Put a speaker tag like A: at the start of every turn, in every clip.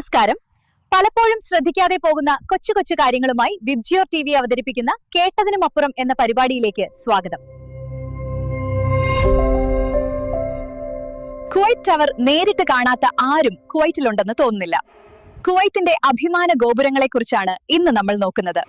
A: നമസ്കാരം. പലപ്പോഴും ശ്രദ്ധിക്കാതെ പോകുന്ന കൊച്ചു കൊച്ചു കാര്യങ്ങളുമായി വിബ്ജിയോർ ടി വി അവതരിപ്പിക്കുന്ന കേട്ടതിനുമപ്പുറം എന്ന പരിപാടിയിലേക്ക് സ്വാഗതം. കുവൈറ്റ് ടവർ നേരിട്ട് കാണാത്ത ആരും കുവൈറ്റിലുണ്ടെന്ന് തോന്നുന്നില്ല. കുവൈത്തിന്റെ അഭിമാന ഗോപുരങ്ങളെക്കുറിച്ചാണ് ഇന്ന് നമ്മൾ നോക്കുന്നത്.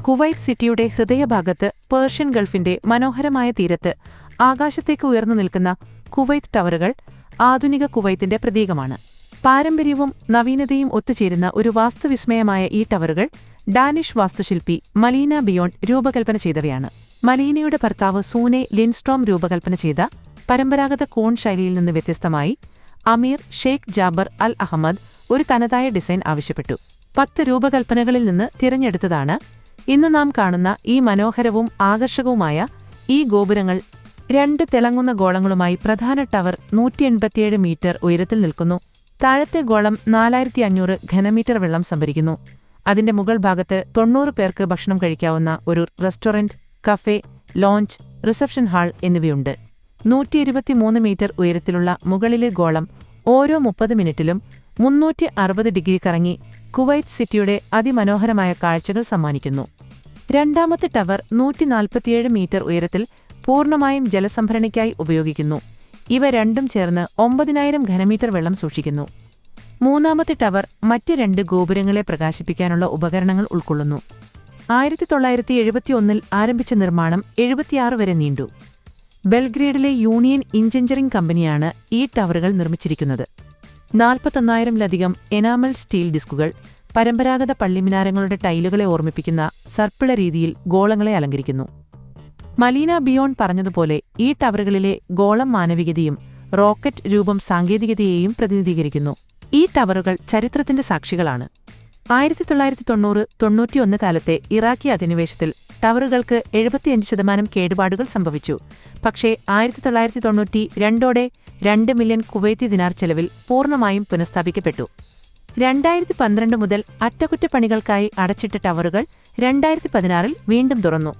B: കുവൈറ്റ് സിറ്റിയുടെ ഹൃദയഭാഗത്ത് പേർഷ്യൻ ഗൾഫിന്റെ മനോഹരമായ തീരത്ത് ആകാശത്തേക്ക് ഉയർന്നു നിൽക്കുന്ന കുവൈറ്റ് ടവറുകൾ ആധുനിക കുവൈത്തിന്റെ പ്രതീകമാണ്. പാരമ്പര്യവും നവീനതയും ഒത്തുചേരുന്ന ഒരു വാസ്തുവിസ്മയമായ ഈ ടവറുകൾ ഡാനിഷ് വാസ്തുശില്പി മലീന ബിയോണ്ട് രൂപകൽപ്പന ചെയ്തവയാണ്. മലീനയുടെ ഭർത്താവ് സൂനെ ലിൻസ്ട്രോം രൂപകൽപ്പന ചെയ്ത പരമ്പരാഗത കോൺ ശൈലിയിൽ നിന്ന് വ്യത്യസ്തമായി Amir Sheikh Jaber Al Ahmad ഒരു തനതായ ഡിസൈൻ ആവശ്യപ്പെട്ടു. പത്ത് രൂപകൽപ്പനകളിൽ നിന്ന് തിരഞ്ഞെടുത്തതാണ് ഇന്ന് നാം കാണുന്ന ഈ മനോഹരവും ആകർഷകവുമായ ഈ ഗോപുരങ്ങൾ രണ്ട് തിളങ്ങുന്ന ഗോളങ്ങളുമായി പ്രധാന ടവർ നൂറ്റി എൺപത്തിയേഴ് മീറ്റർ ഉയരത്തിൽ നിൽക്കുന്നു. താഴത്തെ ഗോളം നാലായിരത്തി അഞ്ഞൂറ് ഘനമീറ്റർ വെള്ളം സംഭരിക്കുന്നു. അതിന്റെ മുകൾ ഭാഗത്ത് തൊണ്ണൂറ് പേർക്ക് ഭക്ഷണം കഴിക്കാവുന്ന ഒരു restaurant cafe lounge reception hall എന്നിവയുണ്ട്. നൂറ്റി ഇരുപത്തിമൂന്ന് മീറ്റർ ഉയരത്തിലുള്ള മുകളിലെ ഗോളം ഓരോ മുപ്പത് മിനിറ്റിലും മുന്നൂറ്റി അറുപത് ഡിഗ്രി കറങ്ങി കുവൈറ്റ് സിറ്റിയുടെ അതിമനോഹരമായ കാഴ്ചകൾ സമ്മാനിക്കുന്നു. രണ്ടാമത്തെ ടവർ നൂറ്റി നാൽപ്പത്തിയേഴ് മീറ്റർ ഉയരത്തിൽ പൂർണമായും ജലസംഭരണിക്കായി ഉപയോഗിക്കുന്നു. ഇവ രണ്ടും ചേർന്ന് ഒമ്പതിനായിരം ഘനമീറ്റർ വെള്ളം സൂക്ഷിക്കുന്നു. മൂന്നാമത്തെ ടവർ മറ്റ് രണ്ട് ഗോപുരങ്ങളെ പ്രകാശിപ്പിക്കാനുള്ള ഉപകരണങ്ങൾ ഉൾക്കൊള്ളുന്നു. ആയിരത്തി തൊള്ളായിരത്തി എഴുപത്തിയൊന്നിൽ ആരംഭിച്ച നിർമ്മാണം എഴുപത്തിയാറ് വരെ നീണ്ടു. ബെൽഗ്രേഡിലെ യൂണിയൻ ഇഞ്ചിഞ്ചറിംഗ് കമ്പനിയാണ് ഈ ടവറുകൾ നിർമ്മിച്ചിരിക്കുന്നത്. നാൽപ്പത്തൊന്നായിരംലധികം എനാമൽ സ്റ്റീൽ ഡിസ്കുകൾ പരമ്പരാഗത പള്ളിമിനാരങ്ങളുടെ ടൈലുകളെ ഓർമ്മിപ്പിക്കുന്ന സർപ്പിള രീതിയിൽ ഗോളങ്ങളെ അലങ്കരിക്കുന്നു. മലീന ബിയോൺ പറഞ്ഞതുപോലെ ഈ ടവറുകളിലെ ഗോളം മാനവികതയും റോക്കറ്റ് രൂപം സാങ്കേതികതയെയും പ്രതിനിധീകരിക്കുന്നു. ഈ ടവറുകൾ ചരിത്രത്തിന്റെ സാക്ഷികളാണ്. ആയിരത്തി തൊള്ളായിരത്തി തൊണ്ണൂറ് തൊണ്ണൂറ്റിയൊന്ന് കാലത്തെ ഇറാഖി അധിനിവേശത്തിൽ ടവറുകൾക്ക് എഴുപത്തിയഞ്ച് ശതമാനം കേടുപാടുകൾ സംഭവിച്ചു. പക്ഷേ ആയിരത്തി തൊള്ളായിരത്തി തൊണ്ണൂറ്റി രണ്ടോടെ രണ്ട് മില്യൺ കുവൈത്തി ദിനാർ ചെലവിൽ പൂർണമായും പുനഃസ്ഥാപിക്കപ്പെട്ടു. രണ്ടായിരത്തി പന്ത്രണ്ട് മുതൽ അറ്റകുറ്റപ്പണികൾക്കായി അടച്ചിട്ട ടവറുകൾ രണ്ടായിരത്തി പതിനാറിൽ വീണ്ടും തുറന്നു.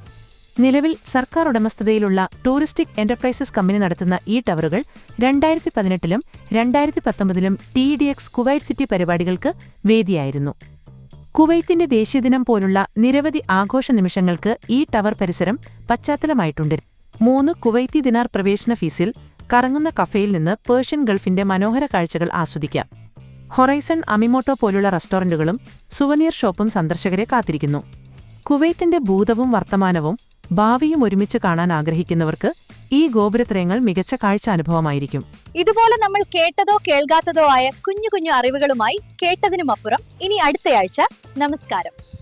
B: നിലവിൽ സർക്കാർ ഉടമസ്ഥതയിലുള്ള ടൂറിസ്റ്റിക് എന്റർപ്രൈസസ് കമ്പനി നടത്തുന്ന ഈ ടവറുകൾ രണ്ടായിരത്തി പതിനെട്ടിലും രണ്ടായിരത്തി പത്തൊമ്പതിലും T D X Kuwait city പരിപാടികൾക്ക് വേദിയായിരുന്നു. കുവൈത്തിന്റെ ദേശീയദിനം പോലുള്ള നിരവധി ആഘോഷ നിമിഷങ്ങൾക്ക് ഈ ടവർ പരിസരം പശ്ചാത്തലമായിട്ടുണ്ട്. മൂന്ന് കുവൈത്തി ദിനാർ പ്രവേശന ഫീസിൽ കറങ്ങുന്ന കഫേയിൽ നിന്ന് പേർഷ്യൻ ഗൾഫിന്റെ മനോഹര കാഴ്ചകൾ ആസ്വദിക്കാം. ഹൊറൈസൺ അമിമോട്ടോ പോലുള്ള റെസ്റ്റോറന്റുകളും സുവനീർ ഷോപ്പും സന്ദർശകരെ കാത്തിരിക്കുന്നു. കുവൈത്തിന്റെ ഭൂതവും വർത്തമാനവും ഭാവിയും ഒരുമിച്ച് കാണാൻ ആഗ്രഹിക്കുന്നവർക്ക് ഈ ഗോപുരത്രയങ്ങൾ മികച്ച കാഴ്ച അനുഭവമായിരിക്കും.
A: ഇതുപോലെ നമ്മൾ കേട്ടതോ കേൾക്കാത്തതോ ആയ കുഞ്ഞു കുഞ്ഞു അറിവുകളുമായി കേട്ടതിനുമപ്പുറം ഇനി അടുത്തയാഴ്ച. നമസ്കാരം.